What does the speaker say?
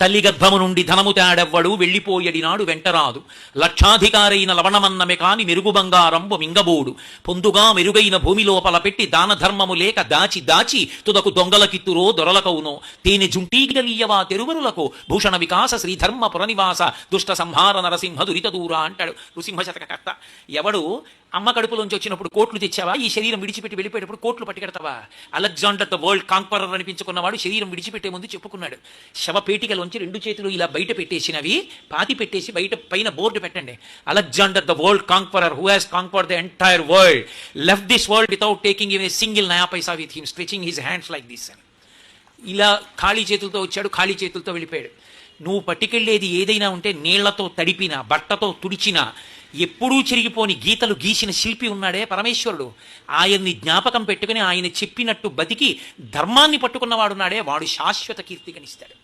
తల్లి గర్భము నుండి ధనము తేడెవ్వడు వెళ్ళిపోయడినాడు వెంటరాదు. లక్షాధికారైన లవణమన్నమే కాని మెరుగు బంగారంబు మింగబోడు. పొందుగా మెరుగైన భూమి లోపల పెట్టి దాన ధర్మము లేక దాచి దాచి తుదకు దొంగలకిత్తురో దొరలకవునో. తేనె జుంటీగిడలీయవా తెరువరులకు? భూషణ వికాస శ్రీధర్మ పురనివాస దుష్ట సంహార నరసింహ దురిత దూర అంటాడు. నృసింహ శతకర్త ఎవడు అమ్మ కడుపులోంచి వచ్చినప్పుడు కోట్లు తెచ్చావా? ఈ శరీరం విడిచిపెట్టి వెళ్ళిపోయేటప్పుడు కోట్లు పట్టుకెడతావా? అలెగ్జాండర్ ద వరల్డ్ కాంక్వరర్ అనిపించుకున్నవాడు శరీరం విడిచిపెట్టే ముందు చెప్పుకున్నాడు. శవపేటికలోంచి రెండు చేతులు ఇలా బయట పెట్టేసినవి పాతి పెట్టేసి బయట పైన బోర్డు పెట్టండి. Alexander the world conqueror who has conquer the entire world. Left this world without taking a single naya paisa with him stretching his hands like this అని. ఇలా ఖాళీ చేతులతో వచ్చాడు ఖాళీ చేతులతో వెళ్ళిపోయాడు. నువ్వు పట్టుకెళ్ళేది ఏదైనా ఉంటే నీళ్ళతో తడిపిన బట్టతో తుడిచిన ఎప్పుడూ చిరిగిపోని గీతలు గీసిన శిల్పి ఉన్నాడే పరమేశ్వరుడు. ఆయన్ని జ్ఞాపకం పెట్టుకుని ఆయన చెప్పినట్టు బతికి ధర్మాన్ని పట్టుకున్నవాడున్నాడే. వాడు శాశ్వత కీర్తిగనిస్తాడు